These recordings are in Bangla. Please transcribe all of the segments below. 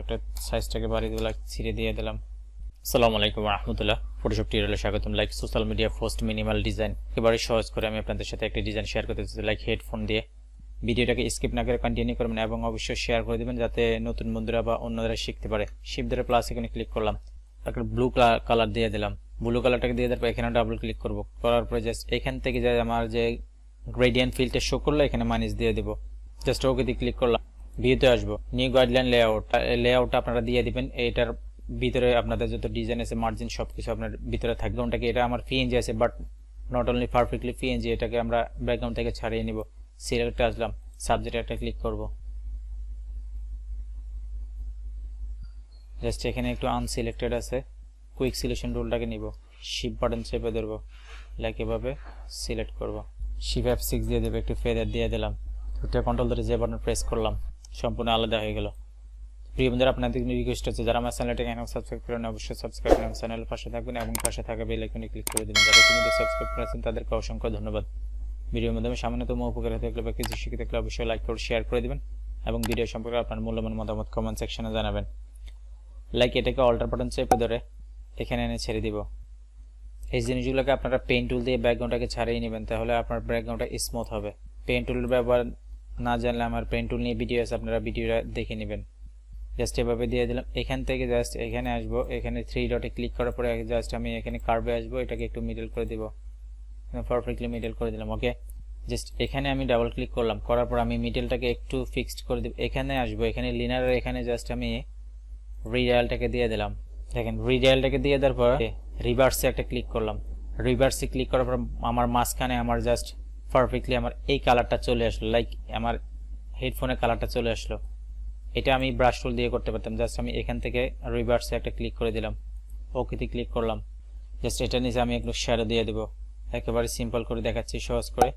একটা সাইজটাকে বাড়িয়ে দিলাম ছিঁড়ে দিয়ে দিলাম। আসসালামু আলাইকুম রহমতুল্লাহ। ফটোশপ টিউটোরিয়ালে স্বাগতম। Like social media first minimal design একেবারে সহজ করে আমি আপনাদের সাথে একটা ডিজাইন শেয়ার করতে চাচ্ছি লাইক হেডফোন দিয়ে। ভিডিওটাকে স্কিপ না করে কন্টিনিউ করবেন এবং অবশ্যই শেয়ার করে দেবেন যাতে নতুন বন্ধুরা বা অন্যরা শিখতে পারে। শিপ ধরে প্লাস এখানে ক্লিক করলাম। একটা ব্লু কালার দিয়ে দিলাম। ব্লু কালারটাকে দিয়ে দেওয়ার পর এখানে ডাবল ক্লিক করব। করার পরে জাস্ট এখান থেকে যে আমার যে গ্রেডিয়েন্ট ফিল্ডটা শো করল, এখানে মাইনাস দিয়ে দেবো। জাস্ট ওকে দিয়ে ক্লিক করলাম। ভিউতে আসব। নিউ গাইডলাইন লেআউট লেআউটটা আপনারা দিয়ে দিবেন। এটার ভিতরে আপনাদের যত ডিজাইন আছে মার্জিন সব কিছু আপনার ভিতরে থাকবে। ওটাকে এটা আমার পিএনজি আছে but not only perfectly PNG এটাকে আমরা ব্যাকগ্রাউন্ড থেকে ছাড়িয়ে নিব। সিলেক্টে আসলাম সাবজেক্ট একটা ক্লিক করব। জাস্ট এখানে একটু আনসিলেক্টেড আছে। কুইক সিলেকশন রুলটাকে নিব। শিপ বাটন চেপে ধরবো। লাইক এভাবে সিলেক্ট করব। শিপ অ্যাপ সিক্স দিয়ে দেবো, একটু ফেদার দিয়ে দিলাম। দুটো কন্ট্রোল ধরে যে বাটন প্রেস করলাম। সম্পূর্ণ আলাদা হয়ে গেল। প্রিয় বন্ধুরা, আপনাদের রিকোয়েস্ট হচ্ছে যারা আমার চ্যানেলটাকে এখন সাবস্ক্রাইব করেন অবশ্যই সাবস্ক্রাইব করেন চ্যানেলের পাশে থাকবেন এবং পাশে থাকা বেল আইকনে ক্লিক করে দেবেন। যারা তুমি সাবস্ক্রাইব করেছেন তাদেরকে অসংখ্য ধন্যবাদ। ভিডিওর মাধ্যমে সামান্যতম উপকার থাকলে বা কিছু শিখে থাকলে অবশ্যই লাইক করে শেয়ার করে দেবেন এবং ভিডিও সম্পর্কে আপনার মূল্যবান মতামত কমেন্ট সেকশনে জানাবেন। লাইক এটাকে অল্টার বাটন চেপে ধরে এখানে এনে ছেড়ে দিব। এই জিনিসগুলোকে আপনারা পেন টুল দিয়ে ব্যাকগ্রাউন্ডটাকে ছাড়িয়ে নেবেন, তাহলে আপনার ব্যাকগ্রাউন্ডটা স্মুথ হবে। পেন টুলের ব্যবহার না জানলে আমার পেন টুল নিয়ে ভিডিও আছে, আপনারা ভিডিওটা দেখে নেবেন। জাস্ট এভাবে দিয়ে দিলাম। এখান থেকে জাস্ট এখানে আসব, এখানে থ্রি ডটে ক্লিক করার পরে জাস্ট আমি এখানে কার্ভে আসব, এটাকে একটু মিডল করে দিব। পারফেক্টলি মিডল করে দিলাম ওকে জাস্ট এখানে আমি ডাবল ক্লিক করলাম, করার পর আমি মিডলটাকে একটু ফিক্সড করে দিব। এখানে আসব, এখানে লিনার এখানে জাস্ট আমি রিডায়ালটাকে দিয়ে দিলাম। দেখেন রিডায়ালটাকে দিয়ে দেওয়ার পর রিভার্সে একটা ক্লিক করলাম। রিভার্সে ক্লিক করার পর আমার মাঝখানে আমার জাস্ট পারফেক্টলি আমার এই কালারটা চলে আসলো লাইক আমার হেডফোনের কালারটা চলে আসলো। এটা আমি ব্রাশ টুল দিয়ে করতে পারতাম জাস্ট আমি এখান থেকে রিভার্সে একটা ক্লিক করে দিলাম। ওকেতে ক্লিক করলাম। জাস্ট এটা নিচে আমি একটু শ্যাডো দিয়ে দেবো। একেবারে সিম্পল করে দেখাচ্ছি, সহজ করে।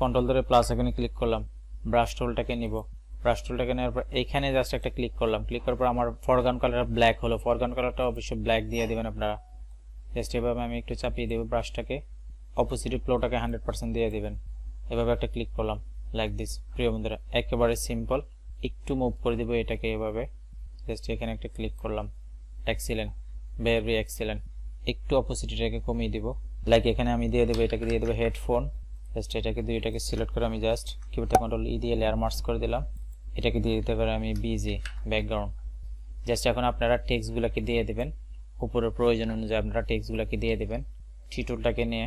কন্ট্রোল ধরে প্লাস এখানে ক্লিক করলাম। ব্রাশ টুলটাকে নিব। ব্রাশ টুলটাকে নেওয়ার পর এইখানে জাস্ট একটা ক্লিক করলাম। ক্লিক করার পর আমার ফরগান কালার ব্ল্যাক হলো। ফরগান কালারটা অবশ্যই ব্ল্যাক দিয়ে দেবেন আপনারা। জাস্ট এভাবে আমি একটু চাপিয়ে দেবো ব্রাশটাকে অপোজিট ফ্লোটাকে হান্ড্রেড পার্সেন্ট দিয়ে দেবেন। এভাবে একটা ক্লিক করলাম লাইক দিস প্রিয় বন্ধুরা, একেবারে সিম্পল একটু মুভ করে দেবো এটাকে এভাবে। জাস্ট এখানে একটা ক্লিক করলাম এক্সিলেন্ট ভেরি এক্সিলেন্ট একটু অপোজিটটাকে কমিয়ে দিব। লাইক এখানে আমি দিয়ে দেবো, এটাকে দিয়ে দেবো হেডফোন জাস্ট এটাকে, দুইটাকে সিলেক্ট করে আমি জাস্ট কিবোর্ডটা কন্ট্রোল ই দিয়ে লেয়ার মার্কস করে দিলাম। এটাকে দিয়ে দিতে পারি আমি বিজি ব্যাকগ্রাউন্ড জাস্ট এখন আপনারা টেক্সটগুলোকে দিয়ে দেবেন। উপরের প্রয়োজন অনুযায়ী আপনারা টেক্সটগুলোকে দিয়ে দেবেন। টিটুলটাকে নিয়ে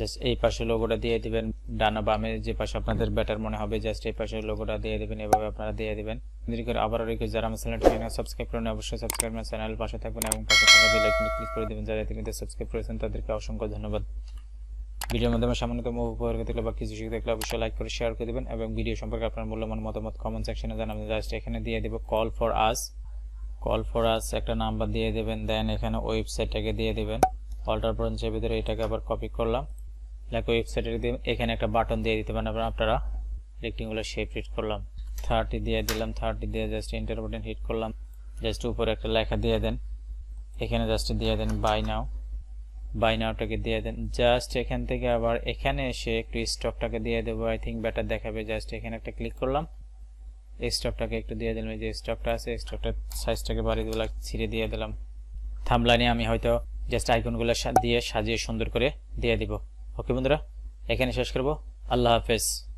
জাস্ট এই পাশে লোগোটা দিয়ে দিবেন। ডানা বামে যে পাশে আপনাদের বেটার মনে হবে, জাস্ট এই পাশে লোগোটা দিয়ে দিবেন, এভাবে আপনারা দিয়ে দিবেন। দেরি করে আবারও রিকোয়েস্ট যারা আমার চ্যানেলটাকে সাবস্ক্রাইব করেন অবশ্যই সাবস্ক্রাইব করে চ্যানেল পাশে থাকবেন এবং পাশে থাকা বেল আইকনে ক্লিক করে দিবেন যারা ইতিমধ্যে সাবস্ক্রাইব করেছেন তাদেরকে অসংখ্য ধন্যবাদ। ভিডিওর মাধ্যমে সামান্যতম উপকার দেখলে বা কিছু শিখে দেখলে অবশ্যই লাইক করে শেয়ার করে দেবেন এবং ভিডিও সম্পর্কে আপনার মূল্যবান মতামত কমেন্ট সেকশনে জানাবেন। জাস্ট এখানে দিয়ে দেবো call for us call for us একটা নাম্বার দিয়ে দেবেন দেন এখানে ওয়েবসাইটটাকে দিয়ে দেবেন। অল্টার ব্রঞ্চের ভিতরে এটাকে আবার কপি করলাম। লাইক ওয়েবসাইটে দিয়ে এখানে একটা বাটন দিয়ে দিতে পারেন আপনারা। রেক্টিংগুলো শেপ হিট করলাম। থার্টি দিয়ে দিলাম। থার্টি দিয়ে জাস্ট ইন্টার বাটন হিট করলাম। জাস্ট উপরে একটা লেখা দিয়ে দেন। এখানে জাস্ট দিয়ে দেন বাই নাও বাই নাওটাকে দিয়ে দেন। জাস্ট এখান থেকে আবার এখানে এসে একটু স্টকটাকে দিয়ে দেবো। আই থিঙ্ক ব্যাটার দেখাবে। জাস্ট এখানে একটা ক্লিক করলাম। স্টকটাকে একটু দিয়ে দিলাম। যে স্টকটা আছে স্টকটার সাইজটাকে বাড়িয়ে দিলাম, ছিঁড়ে দিয়ে দিলাম। থামলাইনে আমি হয়তো জাস্ট আইকনগুলো দিয়ে সাজিয়ে সুন্দর করে দিয়ে দিব। ওকে বন্ধুরা এখানে শেষ করব। আল্লাহ হাফেজ।